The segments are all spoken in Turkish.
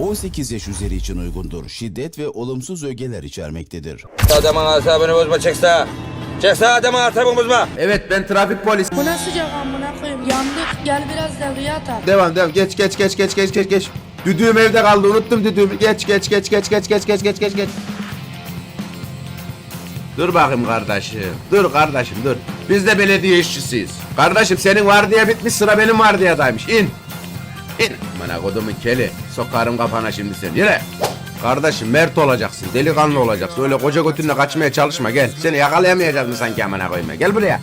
18 yaş üzeri için uygundur. Şiddet ve olumsuz ögeler içermektedir. Adamın asabını bozma. Çek sağa adamın asabını bozma. Evet ben trafik polis. Bu ne sıcak amına koyayım. Yandık. Gel biraz devreye atar. Devam devam geç geç geç geç geç geç geç. Düdüğüm evde kaldı unuttum düdüğümü. Geç geç geç geç geç geç geç geç geç geç. Dur bakayım kardeşim. Dur kardeşim dur. Biz de belediye işçisiyiz. Kardeşim senin vardiya bitmiş sıra benim vardiyadaymış. İn. İn. Bana kodumun keli. Sokarım kafana şimdi sen. Yürü. Kardeşim mert olacaksın. Delikanlı olacaksın. Öyle koca götünle kaçmaya çalışma gel. Seni yakalayamayacağız mı sanki amına koyma. Gel buraya.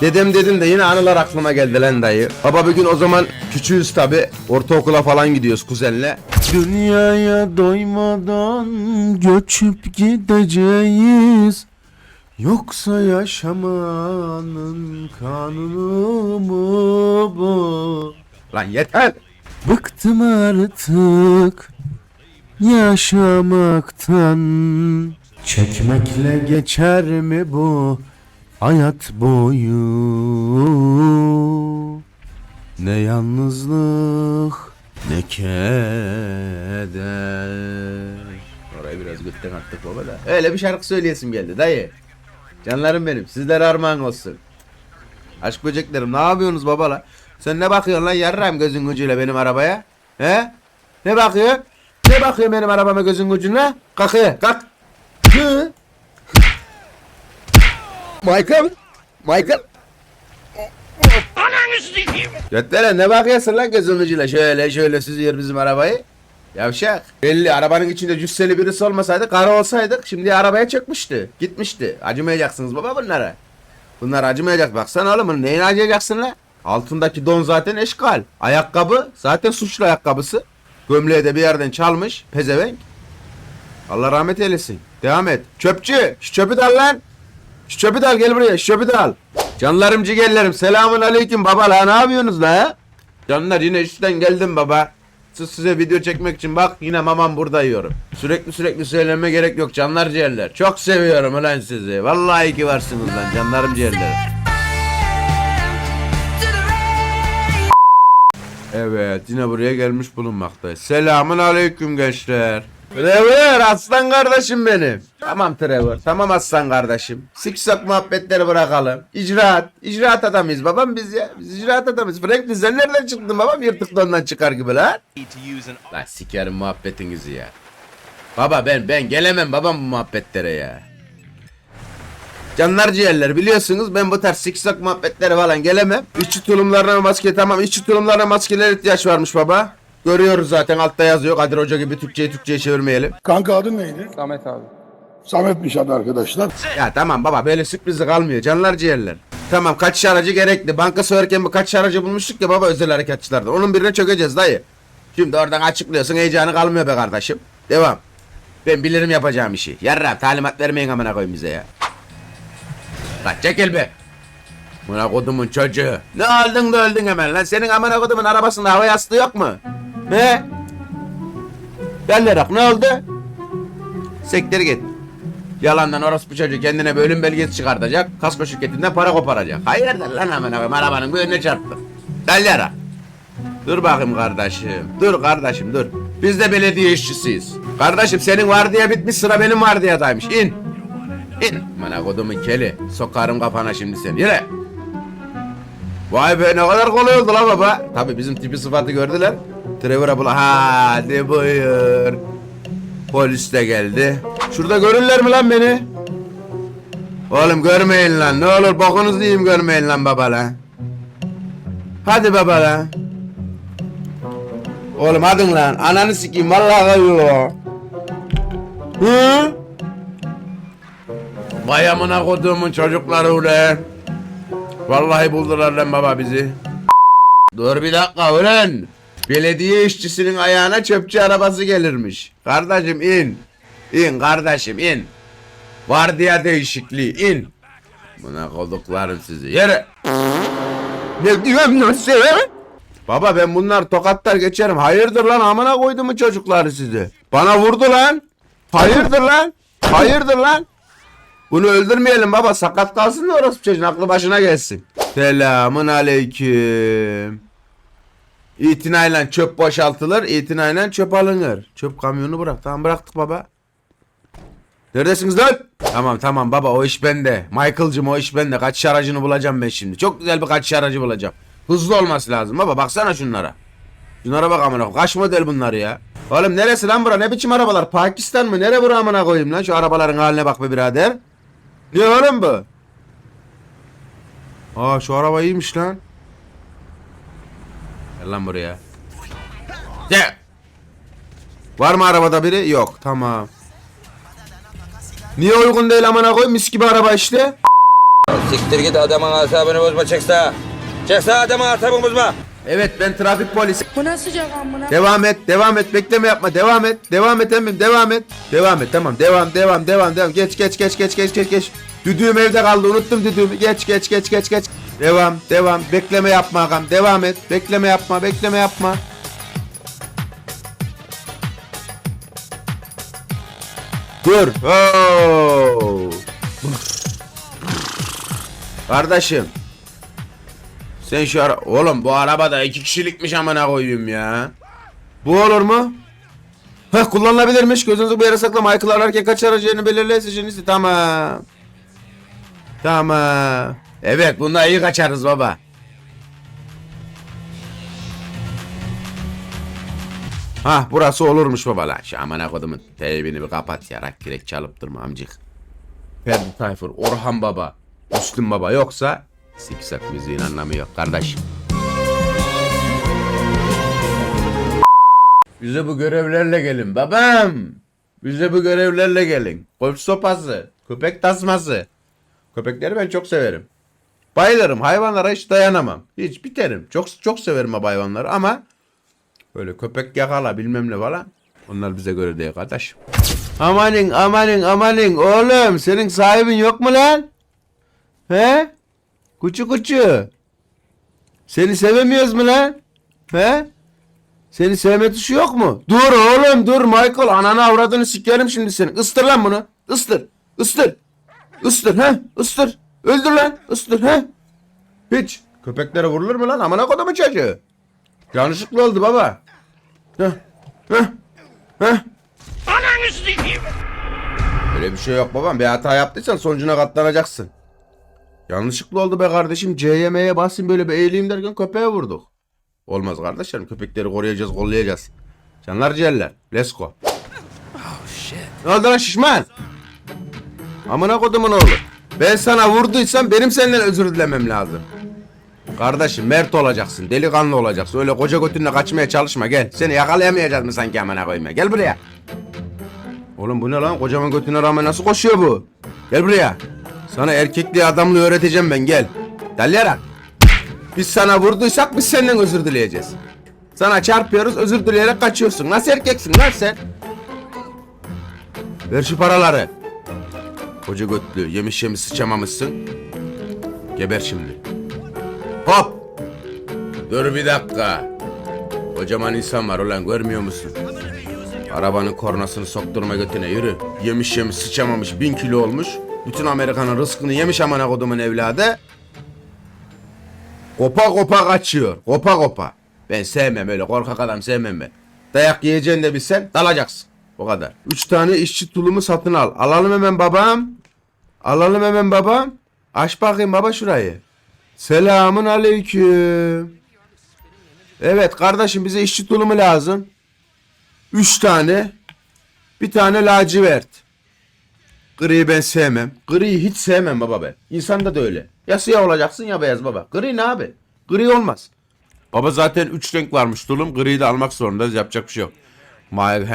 Dedem dedim de yine anılar aklıma geldi lan dayı. Baba bir gün o zaman küçüğüz tabi. Ortaokula falan gidiyoruz kuzenle. Dünyaya doymadan göçüp gideceğiz. Yoksa yaşamanın kanunu mu bu? Lan yeter. Bıktım artık yaşamaktan. Çekmekle geçer mi bu hayat boyu? Ne yalnızlık ne keder. Orayı biraz götten attık baba da. Öyle bir şarkı söyleyesim geldi dayı. Canlarım benim sizlere armağan olsun. Aşk böceklerim ne yapıyorsunuz baba la? Sen ne bakıyorsun lan yarram gözün ucuyla benim arabaya? He? Ne bakıyor? Ne bakıyor benim arabama gözün ucuna? Kalkıyor kalk. Hı? Michael? Michael? Götlere ne bakıyorsun lan gözün ucuyla şöyle şöyle süzüyor bizim arabayı. Yavşak. Belli arabanın içinde cüsseli birisi olmasaydı kara olsaydık şimdi arabaya çökmüştü. Gitmişti. Acımayacaksınız baba bunlara. Bunlar acımayacak. Baksana oğlum bunu neyine acıyacaksın lan? Altındaki don zaten eşkal. Ayakkabı zaten suçlu ayakkabısı. Gömleği de bir yerden çalmış. Pezevenk. Allah rahmet eylesin. Devam et. Çöpçü. Şu çöpü de al lan. Şu çöpü de al gel buraya. Şu çöpü de al. Canlarım ciğerlerim. Selamun aleyküm baba la. Ne yapıyorsunuz la? Canlar yine işten geldim baba. Siz size video çekmek için bak yine mamam burada yiyorum. Sürekli sürekli söylememe gerek yok canlar ciğerler. Çok seviyorum ulan sizi. Vallahi ki varsınız lan canlarım ciğerlerim. Evet yine buraya gelmiş bulunmaktayız. Selamun aleyküm gençler. Trevor aslan kardeşim benim. Tamam Trevor tamam aslan kardeşim. Siksak muhabbetleri bırakalım. İcraat. İcraat adamıyız babam biz ya. Biz icraat adamıyız. Franklin sen nereden çıktın babam yırtık dondan çıkar gibi lan. Lan sikerim muhabbetinizi ya. Baba ben ben gelemem babam bu muhabbetlere ya. Canlar ciğerler biliyorsunuz ben bu tarz siksak muhabbetlere falan gelemem. İşçi tulumlarına maske tamam işçi tulumlarına maskeler ihtiyaç varmış baba. Görüyoruz zaten altta yazıyor Kadir Hoca gibi Türkçeyi Türkçe'ye çevirmeyelim. Kanka adın neydi? Samet abi. Samet'miş adı arkadaşlar. Ya tamam baba böyle sürprizi kalmıyor canlar ciğerler. Tamam kaçış aracı gerekli. Banka soyarken bu kaçış aracı bulmuştuk ya baba özel harekatçılarda. Onun birine çökeceğiz dayı. Şimdi oradan açıklıyorsun heyecanı kalmıyor be kardeşim. Devam. Ben bilirim yapacağım işi. Yarra talimat vermeyin amına koyun bize ya. Lan çekil be. Amına kodumun çocuğu. Ne aldın da öldün hemen lan. Senin amına kodumun arabasında hava yastığı yok mu? Ne? Gel ne oldu? Sektir git. Yalandan orospu çocuğu kendine bir ölüm belgesi çıkartacak. Kasko şirketinden para koparacak. Hayırdır lan amına koyayım arabanın bir önüne çarptı. Gel yara. Dur bakayım kardeşim. Dur kardeşim dur. Biz de belediye işçisiyiz. Kardeşim senin vardiya bitmiş sıra benim vardiyadaymış. İn. İn. Bana kodumun keli. Sokarım kafana şimdi seni. Yürü. Vay be ne kadar kolay oldu la baba. Tabi bizim tipi sıfatı gördüler. Trevor abla hadi buyur. Polis de geldi. Şurada görürler mi lan beni? Oğlum görmeyin lan. Ne olur bokunuzu yiyeyim görmeyin lan baba lan. Hadi baba lan. Oğlum hadi lan. Ananı sikeyim vallahi kayıyor. Hı? Vay amına koduğumun çocukları ulan. Vallahi buldular lan baba bizi. Dur bir dakika ulan. Belediye işçisinin ayağına çöpçü arabası gelirmiş. Kardeşim in. İn kardeşim in. Vardiya değişikliği in. Buna koyduklarım sizi. Yere. Ne diyorum nasıl? Baba ben bunlar tokatlar geçerim. Hayırdır lan amına koydumu çocukları sizi. Bana vurdu lan. Hayırdır lan. Hayırdır lan. Bunu öldürmeyelim baba sakat kalsın da orası çocuğun aklı başına gelsin. Selamun aleyküm. İtinayla çöp boşaltılır, itinayla çöp alınır. Çöp kamyonu bırak. Tamam bıraktık baba. Neredesiniz lan? Tamam tamam baba o iş bende. Michael'cım o iş bende. Kaçış aracını bulacağım ben şimdi. Çok güzel bir kaçış aracı bulacağım. Hızlı olması lazım baba baksana şunlara. Şunlara bak amına. Kaç model bunlar ya? Oğlum neresi lan bura? Ne biçim arabalar? Pakistan mı? Nere bura amına koyayım lan? Şu arabaların haline bak be birader. Ne oğlum bu? Aa şu araba iyiymiş lan. Gel lan buraya. Gel. Var mı arabada biri? Yok. Tamam. Niye uygun değil amına koy? Mis gibi araba işte. Siktir git adamın asabını bozma. Çek sağa adamın asabını bozma. Evet ben trafik polisi. Bu ne sıcak amına? Devam et, devam et. Bekleme yapma. Devam et. Devam et emmim. Devam et. Devam et. Tamam. Devam, devam, devam, devam. Geç, geç, geç, geç, geç, geç, geç. Düdüğüm evde kaldı. Unuttum düdüğümü. Geç, geç, geç, geç, geç. Devam, devam. Bekleme yapma ağam. Devam et. Bekleme yapma, bekleme yapma. Dur. Oo. Kardeşim. Sen şu ara... Oğlum bu arabada iki kişilikmiş amına koyayım ya. Bu olur mu? Heh kullanılabilirmiş. Gözünüzü bir yere sakla. Michael ararken kaç aracını belirle seçeneğinizi. Tamam. Tamam. Evet bunda iyi kaçarız baba. Hah burası olurmuş baba la. Şu amına kodumun teybini bir kapat yarak direkt çalıp durma amcık. Ferdi Tayfur, Orhan Baba, Müslüm Baba yoksa siksak müziğin anlamı yok kardeşim. Bize bu görevlerle gelin babam. Bize bu görevlerle gelin. Golf sopası, köpek tasması. Köpekleri ben çok severim. Bayılırım. Hayvanlara hiç dayanamam. Hiç biterim. Çok çok severim hayvanları ama böyle köpek yakala bilmem ne falan. Onlar bize göre değil kardeş. Amanin amanin amanin oğlum senin sahibin yok mu lan? He? Kuçu kuçu. Seni sevemiyoruz mu lan? He? Seni sevme tuşu yok mu? Dur oğlum dur Michael ananı avradını sikerim şimdi seni. Istır lan bunu. Istır. Istır. Istır he. Istır. Öldür lan. Istır he. Hiç. Köpeklere vurulur mu lan? Amına kodumu çocuğu. Yanlışlıkla oldu baba. Heh. Heh. Heh. Öyle bir şey yok babam. Bir hata yaptıysan sonucuna katlanacaksın. Yanlışlıkla oldu be kardeşim. CYM'ye basayım böyle bir eğileyim derken köpeğe vurduk. Olmaz kardeşlerim. Köpekleri koruyacağız, kollayacağız. Canlar ciğerler. Let's go. Ne oldu lan şişman? Amına kodumun oğlu. Ben sana vurduysam benim senden özür dilemem lazım. Kardeşim mert olacaksın. Delikanlı olacaksın. Öyle koca götünle kaçmaya çalışma gel. Seni yakalayamayacağız mı sanki amına koyma. Gel buraya. Oğlum bu ne lan? Kocaman götüne rağmen nasıl koşuyor bu? Gel buraya. Sana erkekliği adamlığı öğreteceğim ben gel. Dalyarak. Biz sana vurduysak biz senden özür dileyeceğiz. Sana çarpıyoruz özür dileyerek kaçıyorsun. Nasıl erkeksin lan sen? Ver şu paraları. Koca götlü yemiş yemiş sıçamamışsın. Geber şimdi. Hop. Dur bir dakika. Kocaman insan var ulan görmüyor musun? Arabanın kornasını sokturma götüne yürü. Yemiş yemiş sıçamamış bin kilo olmuş. Bütün Amerika'nın rızkını yemiş amına kodumun evladı. Kopa kopa kaçıyor. Kopa kopa. Ben sevmem öyle korkak adam sevmem ben. Dayak yiyeceğini de bilsen dalacaksın. O kadar. Üç tane işçi tulumu satın al. Alalım hemen babam. Alalım hemen babam. Aç bakayım baba şurayı. Selamun aleyküm. Evet kardeşim bize işçi tulumu lazım. Üç tane. Bir tane lacivert. Griyi ben sevmem. Griyi hiç sevmem baba ben. İnsanda da öyle. Ya siyah olacaksın ya beyaz baba. Gri ne abi? Gri olmaz. Baba zaten üç renk varmış tulum. Griyi de almak zorundayız. Yapacak bir şey yok. My...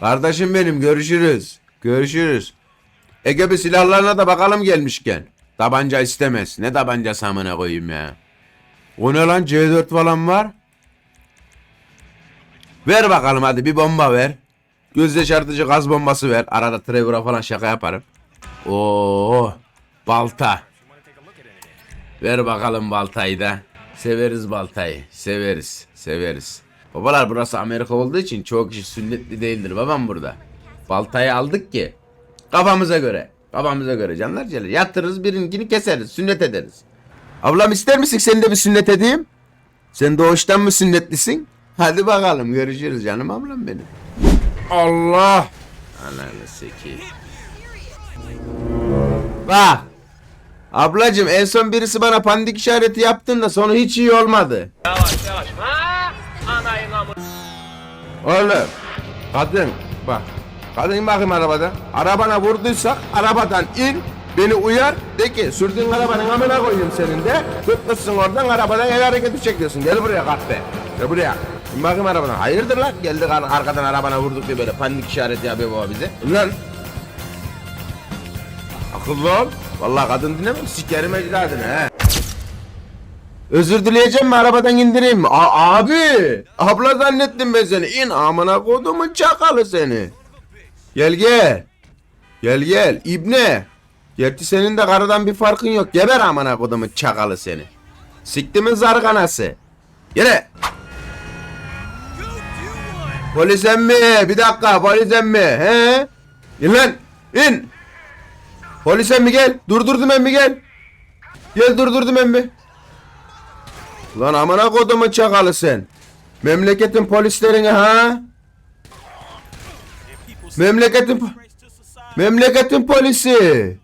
Kardeşim benim görüşürüz. Görüşürüz. Ege bir silahlarına da bakalım gelmişken. Tabanca istemez. Ne tabancası amına koyayım ya. O ne lan C4 falan var. Ver bakalım hadi bir bomba ver. Göz yaşartıcı gaz bombası ver. Arada Trevor'a falan şaka yaparım. Oo, balta. Ver bakalım baltayı da. Severiz baltayı. Severiz. Severiz. Babalar burası Amerika olduğu için çoğu kişi sünnetli değildir babam burada. Baltayı aldık ki kafamıza göre. Kafamıza göre canlar celir. Yatırırız birinkini keseriz. Sünnet ederiz. Ablam ister misin seni de bir sünnet edeyim? Sen doğuştan mı sünnetlisin? Hadi bakalım görüşürüz canım ablam benim. Allah! Ananı seki. Bak! Ablacım en son birisi bana pandik işareti yaptığında sonu hiç iyi olmadı. Oğlum, kadın bak. Kadın in bakayım arabadan. Arabana vurduysak arabadan in. Beni uyar. De ki sürdüğün arabanın amına koyayım senin de. Tutmuşsun oradan arabadan el hareketi çekiyorsun. Gel buraya kahpe. Gel buraya. İn bakayım arabadan. Hayırdır lan? Geldik ar- arkadan arabana vurduk diye böyle panik işareti yapıyor baba bize. Lan. Akıllı ol. Vallahi kadın dinlemem. Sikerim ecdadını he. Özür dileyeceğim mi arabadan indireyim mi? A- abi! Abla zannettim ben seni. İn amına kodumun çakalı seni. Gel gel. Gel gel. İbne. Gerçi senin de karıdan bir farkın yok. Geber amına kodumun çakalı seni. Siktimin zarganası. Yere. Polis emmi. Bir dakika polis emmi. He? İn lan. İn. Polis emmi gel. Durdurdum emmi gel. Gel durdurdum emmi. Lan amına kodumun çakalı sen. Memleketin polislerine ha? Memleketin Memleketin polisi.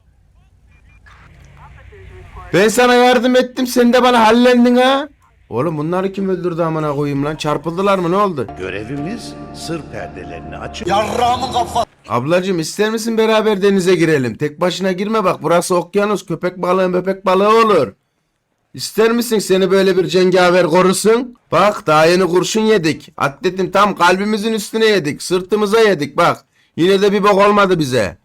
Ben sana yardım ettim sen de bana hallendin ha? Oğlum bunları kim öldürdü amına koyayım lan? Çarpıldılar mı ne oldu? Görevimiz sır perdelerini açıp Ablacım ister misin beraber denize girelim? Tek başına girme bak burası okyanus köpek balığı köpek balığı olur. İster misin seni böyle bir cengaver korusun? Bak daha yeni kurşun yedik. Atletin tam kalbimizin üstüne yedik. Sırtımıza yedik bak. Yine de bir bok olmadı bize.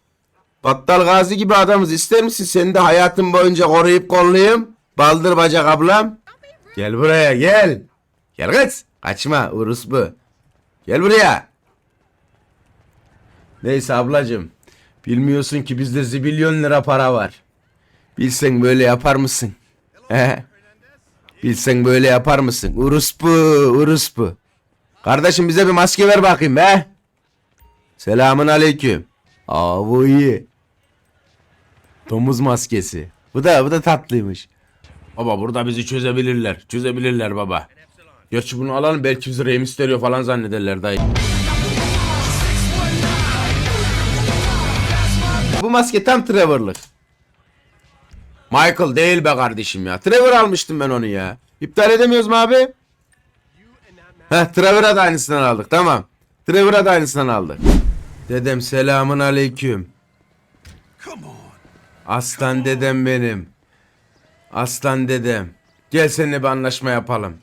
Battal gazi gibi adamız. İster misin seni de hayatın boyunca koruyup kollayayım? Baldır bacak ablam. Gel buraya gel. Gel kız. Kaçma Urus bu. Gel buraya. Neyse ablacım. Bilmiyorsun ki bizde zibilyon lira para var. Bilsen böyle yapar mısın? Bilsen böyle yapar mısın? Uruspu, uruspu. Kardeşim bize bir maske ver bakayım be. Selamun aleyküm. Aa bu iyi. Domuz maskesi. Bu da bu da tatlıymış. Baba burada bizi çözebilirler. Çözebilirler baba. Gerçi bunu alalım belki bizi Rey Mysterio falan zannederler dayı. Bu maske tam Trevor'lık. Michael değil be kardeşim ya. Trevor almıştım ben onu ya. İptal edemiyoruz mu abi? Heh Trevor'a da aynısından aldık tamam. Trevor'a da aynısından aldık. Dedem selamun aleyküm. Aslan dedem benim. Aslan dedem. Gel seninle bir anlaşma yapalım.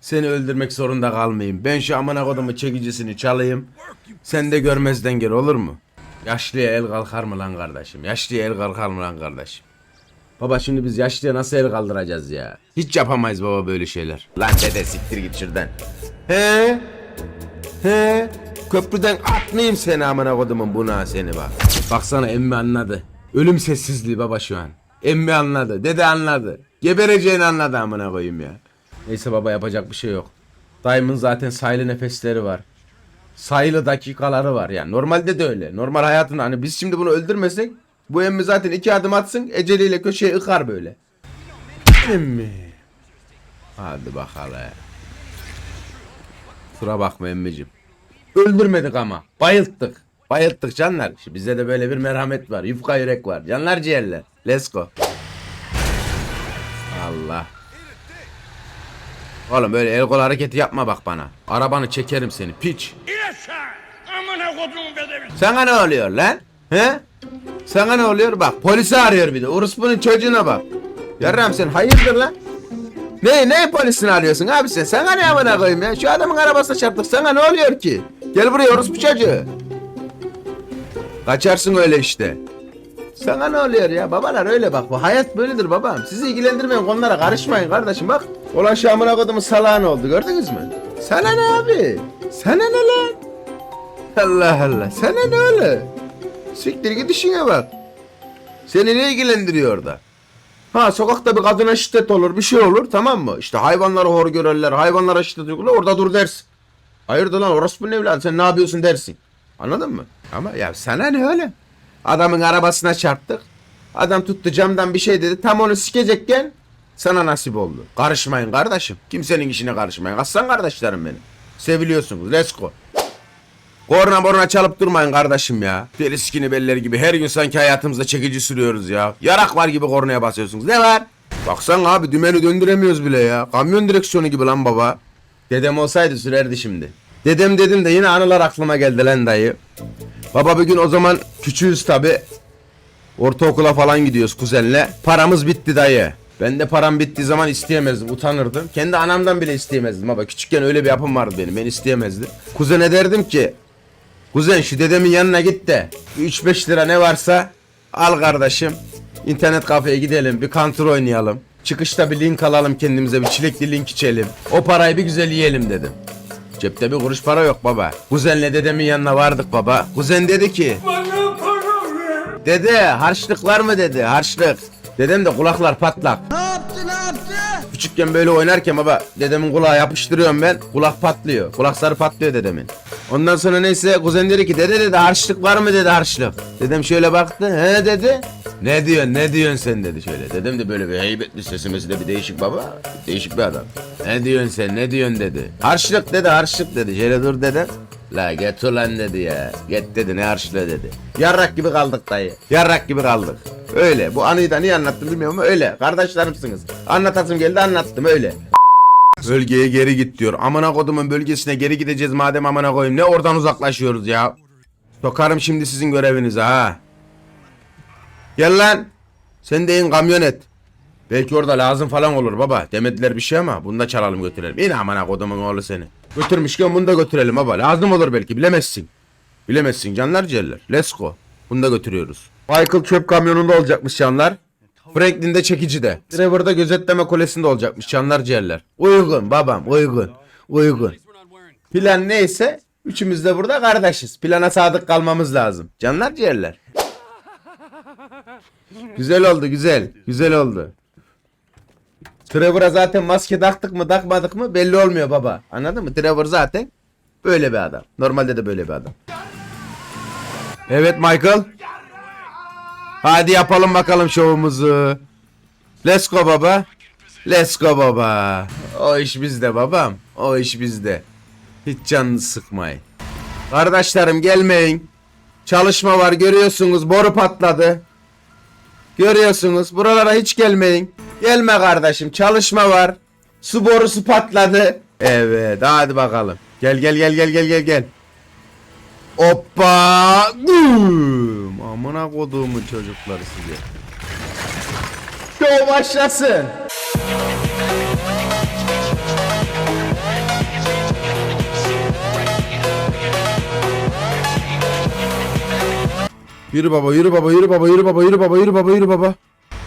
Seni öldürmek zorunda kalmayayım. Ben şu amına kodumu çekicisini çalayım. Sen de görmezden gel olur mu? Yaşlıya el kalkar mı lan kardeşim? Yaşlıya el kalkar mı lan kardeşim? Baba şimdi biz yaşlıya nasıl el kaldıracağız ya? Hiç yapamayız baba böyle şeyler. Lan dede siktir git şuradan. He? He? Köprüden atmayayım seni amına kodumun buna seni bak. Baksana emmi anladı. Ölüm sessizliği baba şu an. Emmi anladı. Dede anladı. Gebereceğini anladı amına koyayım ya. Neyse baba yapacak bir şey yok. Dayımın zaten sayılı nefesleri var. Sayılı dakikaları var yani. Normalde de öyle. Normal hayatında hani biz şimdi bunu öldürmesek bu emmi zaten iki adım atsın eceliyle köşeye ıkar böyle. Emmi. Hadi bakalım. Kusura bakma emmicim. Öldürmedik ama. Bayılttık. Bayılttık canlar. Şimdi bizde de böyle bir merhamet var. Yufka yürek var. Canlar ciğerler. Let's go. Allah. Oğlum böyle el kol hareketi yapma bak bana. Arabanı çekerim seni piç. Sana ne oluyor lan? He? Sana ne oluyor? Bak polisi arıyor bir de. Uruspu'nun çocuğuna bak. Yarram sen hayırdır lan? Ne ne polisini arıyorsun abi sen? Sana ne amına koyayım ya? Şu adamın arabasına çarptık. Sana ne oluyor ki? Gel buraya orospu çocuğu. Kaçarsın öyle işte. Sana ne oluyor ya? Babalar öyle bak. Bu hayat böyledir babam. Sizi ilgilendirmeyen konulara karışmayın kardeşim bak. Olan şu amına kodumun salağın oldu gördünüz mü? Sana ne abi? Sana ne lan? Allah Allah. Sana ne öyle? Siktir git işine bak. Seni ne ilgilendiriyor orada? Ha sokakta bir kadına şiddet olur bir şey olur tamam mı? İşte hayvanları hor görürler hayvanlara şiddet uygular orada dur dersin. Hayırdır lan orospu ne evladı sen ne yapıyorsun dersin. Anladın mı? Ama ya sana ne öyle? Adamın arabasına çarptık. Adam tuttu camdan bir şey dedi. Tam onu sikecekken Sana nasip oldu. Karışmayın kardeşim. Kimsenin işine karışmayın. Aslan kardeşlerim benim. Seviliyorsunuz. Let's go. Korna borna çalıp durmayın kardeşim ya. Deli sikini belleri gibi her gün sanki hayatımızda çekici sürüyoruz ya. Yarak var gibi kornaya basıyorsunuz. Ne var? Baksana abi dümeni döndüremiyoruz bile ya. Kamyon direksiyonu gibi lan baba. Dedem olsaydı sürerdi şimdi. Dedem dedim de yine anılar aklıma geldi lan dayı. Baba bir gün o zaman küçüğüz tabi. Ortaokula falan gidiyoruz kuzenle. Paramız bitti dayı. Ben de param bittiği zaman isteyemezdim, utanırdım. Kendi anamdan bile isteyemezdim baba. Küçükken öyle bir yapım vardı benim. Ben isteyemezdim. Kuzene derdim ki, kuzen şu dedemin yanına git de 3-5 lira ne varsa al kardeşim. İnternet kafeye gidelim, bir counter oynayalım. Çıkışta bir link alalım kendimize, bir çilekli link içelim. O parayı bir güzel yiyelim dedim. Cepte bir kuruş para yok baba. Kuzenle dedemin yanına vardık baba. Kuzen dedi ki... Dede harçlık var mı dedi harçlık. Dedem de kulaklar patlak. Ne yaptı ne yaptı? Küçükken böyle oynarken baba dedemin kulağı yapıştırıyorum ben. Kulak patlıyor. Kulakları patlıyor dedemin. Ondan sonra neyse kuzen dedi ki dede dedi harçlık var mı dedi harçlık. Dedem şöyle baktı he dedi. Ne diyorsun ne diyorsun sen dedi şöyle. Dedem de böyle bir heybetli sesi mesela bir değişik baba. Değişik bir adam. Ne diyorsun sen ne diyorsun dedi. Harçlık dedi harçlık dedi. Şöyle dur dedem. La get ulan dedi ya. Get dedi ne harçlığı dedi. Yarrak gibi kaldık dayı. Yarrak gibi kaldık. Öyle. Bu anıyı da niye anlattım bilmiyorum ama öyle. Kardeşlerimsiniz. Anlatasım geldi anlattım öyle. Bölgeye geri git diyor. Amına kodumun bölgesine geri gideceğiz madem amına koyayım. Ne oradan uzaklaşıyoruz ya. Sokarım şimdi sizin görevinize ha. Gel lan. Sen de in kamyonet. Belki orada lazım falan olur baba. Demediler bir şey ama bunu da çalalım götürelim. İn amına kodumun oğlu seni. Götürmüşken bunu da götürelim baba. Lazım olur belki bilemezsin. Bilemezsin canlar ciğerler. Let's go. Bunu da götürüyoruz. Michael çöp kamyonunda olacakmış canlar. Franklin de çekici de. Trevor'da gözetleme kulesinde olacakmış canlar ciğerler. Uygun babam uygun. Uygun. Plan neyse üçümüz de burada kardeşiz. Plana sadık kalmamız lazım. Canlar ciğerler. Güzel oldu güzel. Güzel oldu. Trevor'a zaten maske taktık mı takmadık mı belli olmuyor baba. Anladın mı? Trevor zaten böyle bir adam. Normalde de böyle bir adam. Evet Michael. Hadi yapalım bakalım şovumuzu. Let's go baba. Let's go baba. O iş bizde babam. O iş bizde. Hiç canını sıkmayın. Kardeşlerim gelmeyin. Çalışma var görüyorsunuz boru patladı. Görüyorsunuz buralara hiç gelmeyin. Gelme kardeşim çalışma var. Su borusu patladı. Evet hadi bakalım. Gel gel gel gel gel gel gel. Hoppa. Dum. Amına koduğumun çocukları size. Show başlasın. Yürü baba yürü baba yürü baba yürü baba yürü baba yürü baba yürü baba.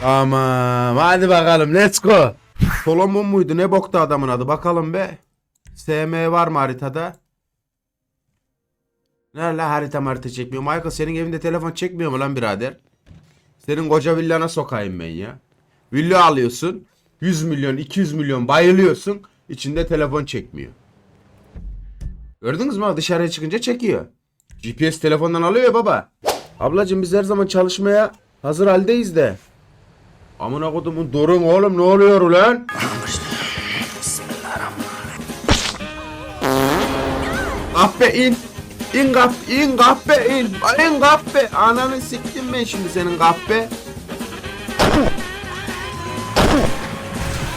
Tamam hadi bakalım let's go. Solomon muydu ne bokta adamın adı bakalım be. SM var mı haritada? Nerede harita harita çekmiyor. Michael senin evinde telefon çekmiyor mu lan birader? Senin koca villana sokayım ben ya. Villa alıyorsun. 100 milyon 200 milyon bayılıyorsun. İçinde telefon çekmiyor. Gördünüz mü? Dışarıya çıkınca çekiyor. GPS telefondan alıyor ya baba. Ablacım biz her zaman çalışmaya hazır haldeyiz de. Amına kodumun durun oğlum ne oluyor ulan? Kahpe in. İn kap, in kahpe in. İn kahpe. Ananı siktim ben şimdi senin kahpe.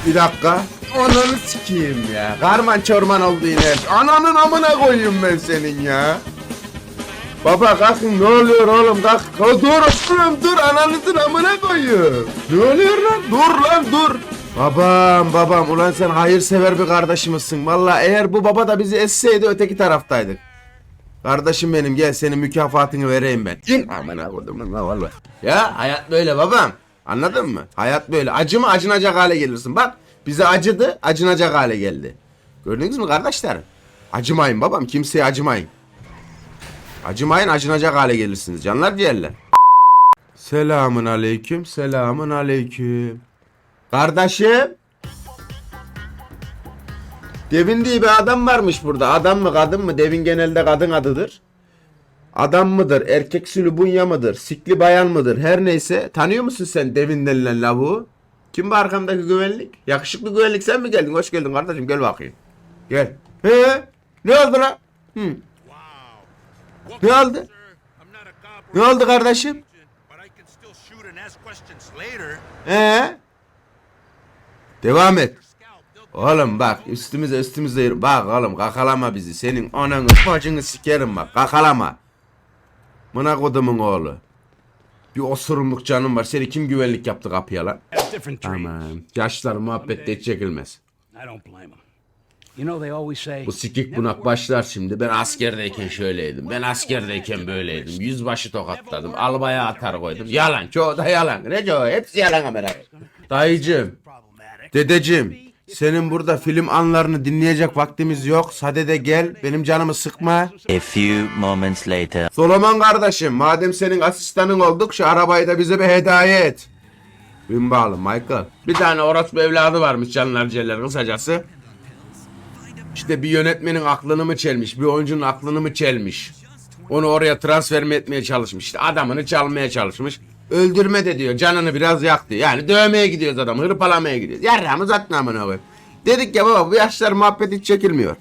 Bir dakika. Ananı sikeyim ya. Karman çorman oldu yine. Ananın amına koyayım ben senin ya. Baba kalkın ne oluyor oğlum kalk. Kalk, dur oğlum dur ananızın amına koyayım. Ne oluyor lan? Dur lan dur. Babam babam ulan sen hayırsever bir kardeşimizsin. Valla eğer bu baba da bizi esseydi öteki taraftaydık. Kardeşim benim gel senin mükafatını vereyim ben. İn amına koydum lan valla. Ya hayat böyle babam. Anladın mı? Hayat böyle. Acı mı acınacak hale gelirsin. Bak bize acıdı acınacak hale geldi. Gördünüz mü kardeşler? Acımayın babam kimseye acımayın. Acımayın acınacak hale gelirsiniz canlar diğerler. Selamun aleyküm selamun aleyküm. Kardeşim. Devin diye bir adam varmış burada. Adam mı kadın mı? Devin genelde kadın adıdır. Adam mıdır? Erkek sülü bunya mıdır? Sikli bayan mıdır? Her neyse. Tanıyor musun sen Devin denilen lavuğu? Kim bu arkamdaki güvenlik? Yakışıklı güvenlik sen mi geldin? Hoş geldin kardeşim gel bakayım. Gel. He? Ne oldu lan? Hı. Ne oldu? Ne oldu kardeşim? Ee? Devam et. Oğlum bak üstümüze üstümüze. Bak oğlum kakalama bizi. Senin ananı bacını sikerim bak. Kakalama. Mına kodumun oğlu. Bir osurumluk canım var. Seni kim güvenlik yaptı kapıya lan? Aman. Yaşlar muhabbette hiç çekilmez. Bu sikik bunak başlar şimdi. Ben askerdeyken şöyleydim. Ben askerdeyken böyleydim. Yüzbaşı tokatladım. Albaya atar koydum. Yalan. Çoğu da yalan. Ne çoğu? Hepsi yalan amına. Dayıcım. Dedeciğim. Senin burada film anlarını dinleyecek vaktimiz yok. Sadede gel. Benim canımı sıkma. A few moments later. Solomon kardeşim. Madem senin asistanın olduk şu arabayı da bize bir hediye et. Bin bağlı Michael. Bir tane orospu evladı varmış canlar celler kısacası. İşte bir yönetmenin aklını mı çelmiş, bir oyuncunun aklını mı çelmiş. Onu oraya transfer mi etmeye çalışmış. İşte adamını çalmaya çalışmış. Öldürme de diyor. Canını biraz yaktı. Yani dövmeye gidiyoruz adamı. Hırpalamaya gidiyoruz. Yarrağımız atma amına koyayım. Dedik ya baba bu yaşlar muhabbet hiç çekilmiyor.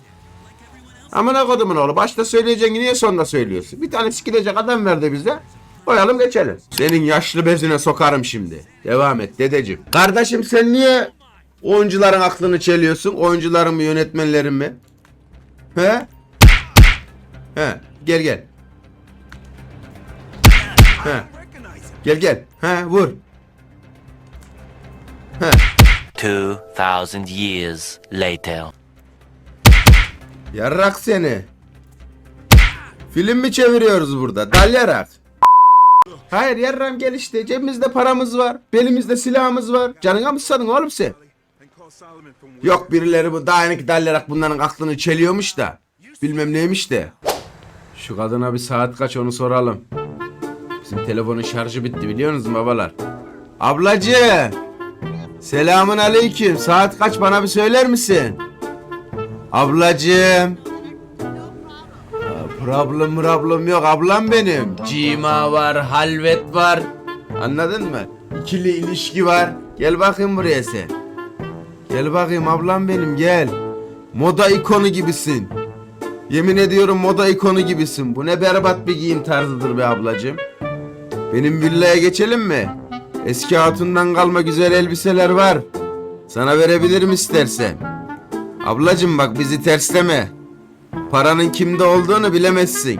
Amına kodumun oğlu. Başta söyleyeceğini niye sonunda söylüyorsun? Bir tane sikilecek adam verdi bize. Koyalım geçelim. Senin yaşlı bezine sokarım şimdi. Devam et dedeciğim. Kardeşim sen niye oyuncuların aklını çeliyorsun? Oyuncuların mı yönetmenlerin mi? He? He. Gel gel. He. Gel gel. He vur. He. 2000 years later. Yarrak seni. Film mi çeviriyoruz burada? Dalyarak. Hayır yarram gel işte. Cebimizde paramız var. Belimizde silahımız var. Canına mı sadın oğlum sen? Yok birileri bu dayanık dalyarak bunların aklını çeliyormuş da. Bilmem neymiş de. Şu kadına bir saat kaç onu soralım. Bizim telefonun şarjı bitti biliyor musunuz babalar? Ablacı. Selamun aleyküm. Saat kaç bana bir söyler misin? Ablacığım. Aa, Problem problem yok ablam benim. Cima var, halvet var. Anladın mı? İkili ilişki var. Gel bakayım buraya sen. Gel bakayım ablam benim gel. Moda ikonu gibisin. Yemin ediyorum moda ikonu gibisin. Bu ne berbat bir giyim tarzıdır be ablacığım. Benim villaya geçelim mi? Eski hatundan kalma güzel elbiseler var. Sana verebilirim istersen. Ablacım bak bizi tersleme. Paranın kimde olduğunu bilemezsin.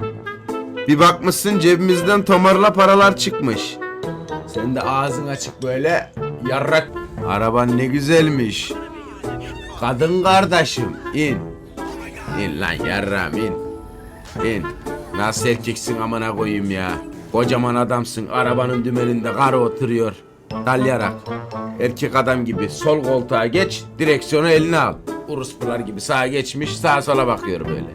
Bir bakmışsın cebimizden tomarla paralar çıkmış. Sen de ağzın açık böyle yarrak. Araban ne güzelmiş. Kadın kardeşim in. İn lan yarram in. İn. Nasıl erkeksin amına koyayım ya. Kocaman adamsın arabanın dümeninde karı oturuyor. Dalyarak. Erkek adam gibi sol koltuğa geç direksiyonu eline al. Uruspular gibi sağa geçmiş sağa sola bakıyor böyle.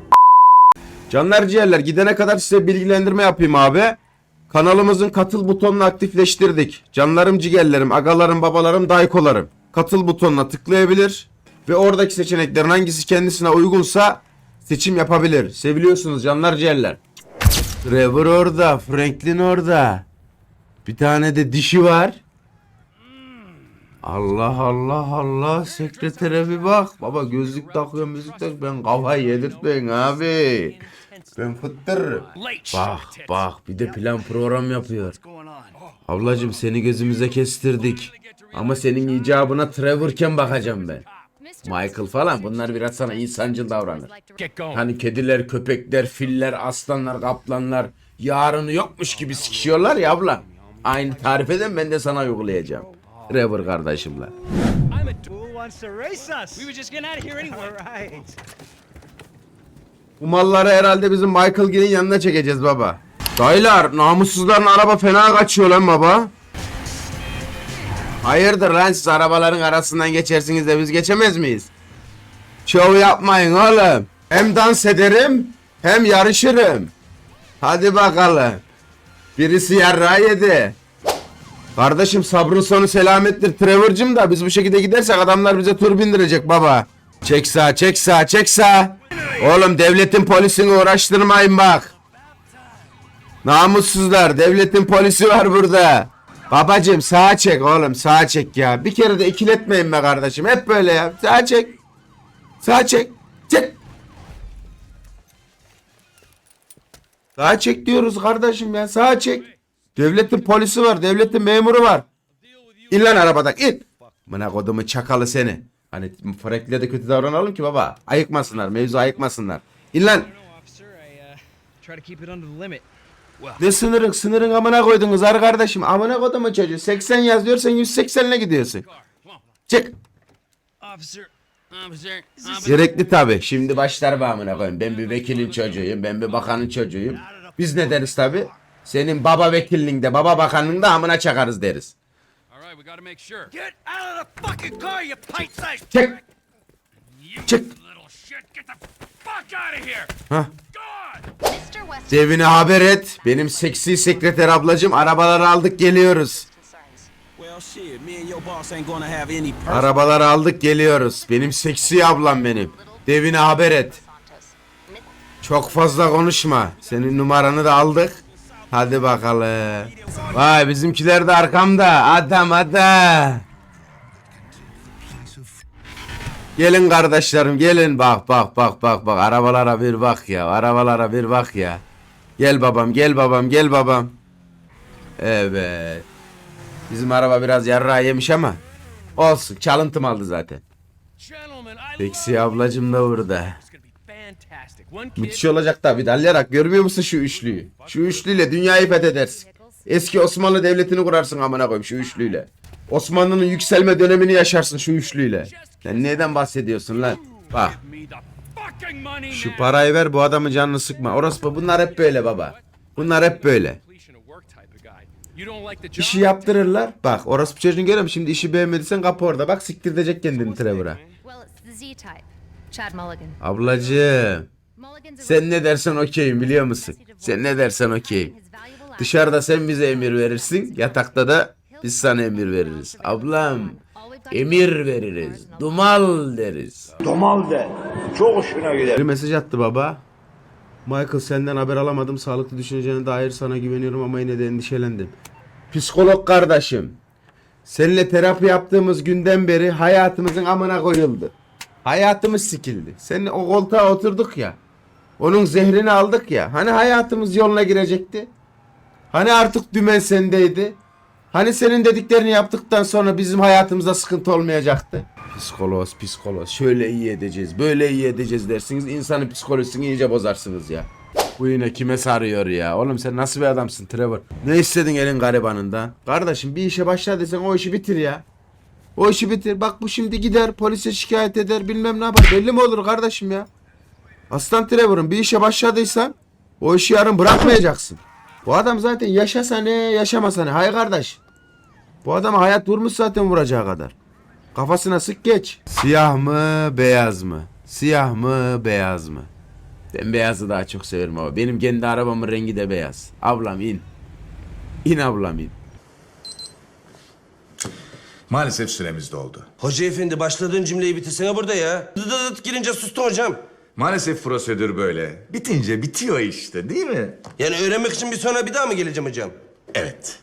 Canlar ciğerler gidene kadar size bilgilendirme yapayım abi. Kanalımızın katıl butonunu aktifleştirdik. Canlarım ciğerlerim, agalarım, babalarım, daykolarım. Katıl butonuna tıklayabilir ve oradaki seçeneklerin hangisi kendisine uygunsa seçim yapabilir. Seviliyorsunuz canlar ciğerler. Trevor orada, Franklin orada. Bir tane de dişi var. Allah Allah Allah sekretere bir bak. Baba gözlük takıyor müzik tak ben kafayı yedirtmeyin abi. Ben fıttırırım. Bak bak bir de plan program yapıyor. Ablacım seni gözümüze kestirdik. Ama senin icabına Trevor'ken bakacağım ben. Michael falan bunlar biraz sana insancıl davranır. Hani kediler, köpekler, filler, aslanlar, kaplanlar yarını yokmuş gibi sikişiyorlar ya abla. Aynı tarifeden ben de sana uygulayacağım. Trevor kardeşimle. Bu malları herhalde bizim Michael Gill'in yanına çekeceğiz baba. Dayılar namussuzların araba fena kaçıyor lan baba. Hayırdır lan siz arabaların arasından geçersiniz de biz geçemez miyiz? Şov yapmayın oğlum. Hem dans ederim hem yarışırım. Hadi bakalım. Birisi yarrağı yedi. Kardeşim sabrın sonu selamettir Trevor'cım da biz bu şekilde gidersek adamlar bize tur bindirecek baba. Çek sağ çek sağ çek sağ. Oğlum devletin polisini uğraştırmayın bak. Namussuzlar devletin polisi var burada. Babacım sağa çek oğlum sağa çek ya. Bir kere de ikiletmeyin be kardeşim. Hep böyle ya. Sağa çek. Sağa çek. Çek. Sağa çek diyoruz kardeşim ya. Sağa çek. Devletin polisi var. Devletin memuru var. İn lan arabadan in. Bana kodumu çakalı seni. Hani Frank'le de kötü davranalım ki baba. Ayıkmasınlar. Mevzu ayıkmasınlar. İn lan. Uh. Ne sınırın? Sınırın amına koydunuz ar kardeşim. Amına kodumu çocuğu. 80 yazıyor sen 180'le gidiyorsun. Çık. Officer, officer, Gerekli tabi. Şimdi başlar be amına koyayım. Ben bir vekilin çocuğuyum. Ben bir bakanın çocuğuyum. Biz ne deriz tabi? Senin baba vekilliğinde, baba bakanlığında amına çakarız deriz. Right, we gotta make sure. Get out of the fucking car, you pint-sized Çık. Çık. little shit. Get the fuck out of here. Hah. God! Devine haber et. Benim seksi sekreter ablacım arabaları aldık geliyoruz. Well, shit, me and your boss ain't gonna have any Arabaları aldık geliyoruz. Benim seksi ablam benim. Devine haber et. Çok fazla konuşma. Senin numaranı da aldık. Hadi bakalım. Vay bizimkiler de arkamda. Adam adam. Gelin kardeşlerim gelin bak bak bak bak bak arabalara bir bak ya arabalara bir bak ya. Gel babam gel babam gel babam. Evet. Bizim araba biraz yarrağı yemiş ama olsun çalıntım aldı zaten. Gentlemen, I Seksi ablacım da burada. Müthiş olacak tabi dallayarak görmüyor musun şu üçlüyü? Şu üçlüyle dünyayı fethedersin. Eski Osmanlı Devleti'ni kurarsın amına koyayım şu üçlüyle. Osmanlı'nın yükselme dönemini yaşarsın şu üçlüyle. Sen neden bahsediyorsun lan? Bak şu parayı ver bu adamın canını sıkma. Orası bunlar hep böyle baba. Bunlar hep böyle. İşi yaptırırlar. Bak orası çocuğunu görüyor musun? Şimdi işi beğenmediysen kapı orada. Bak siktirecek kendini Trevor'a. Ablacığım. Sen ne dersen okeyim biliyor musun? Sen ne dersen okeyim. Dışarıda sen bize emir verirsin. Yatakta da biz sana emir veririz. Ablam emir veririz. Dumal deriz. Domal de. Çok hoşuna gider. Bir mesaj attı baba. Michael senden haber alamadım. Sağlıklı düşüneceğine dair sana güveniyorum ama yine de endişelendim. Psikolog kardeşim. Seninle terapi yaptığımız günden beri hayatımızın amına koyuldu. Hayatımız sikildi. Seninle o koltuğa oturduk ya. Onun zehrini aldık ya. Hani hayatımız yoluna girecekti? Hani artık dümen sendeydi? Hani senin dediklerini yaptıktan sonra bizim hayatımızda sıkıntı olmayacaktı? Psikolos, psikolos. Şöyle iyi edeceğiz, böyle iyi edeceğiz dersiniz. İnsanın psikolojisini iyice bozarsınız ya. Bu yine kime sarıyor ya? Oğlum sen nasıl bir adamsın Trevor? Ne istedin elin garibanından? Kardeşim bir işe başladıysan o işi bitir ya. O işi bitir. Bak bu şimdi gider polise şikayet eder bilmem ne yapar. Belli mi olur kardeşim ya? Aslan Trevor'ın bir işe başladıysan o işi yarın bırakmayacaksın. Bu adam zaten yaşasa ne yaşamasa ne. Hay kardeş. Bu adama hayat vurmuş zaten vuracağı kadar. Kafasına sık geç. Siyah mı beyaz mı? Siyah mı beyaz mı? Ben beyazı daha çok severim ama benim kendi arabamın rengi de beyaz. Ablam in. İn ablam in. Maalesef süremiz doldu. Hoca efendi başladığın cümleyi bitirsene burada ya. Dıt dıt dıt girince sustun hocam. Maalesef prosedür böyle. Bitince bitiyor işte değil mi? Yani öğrenmek için bir sonra bir daha mı geleceğim hocam? Evet.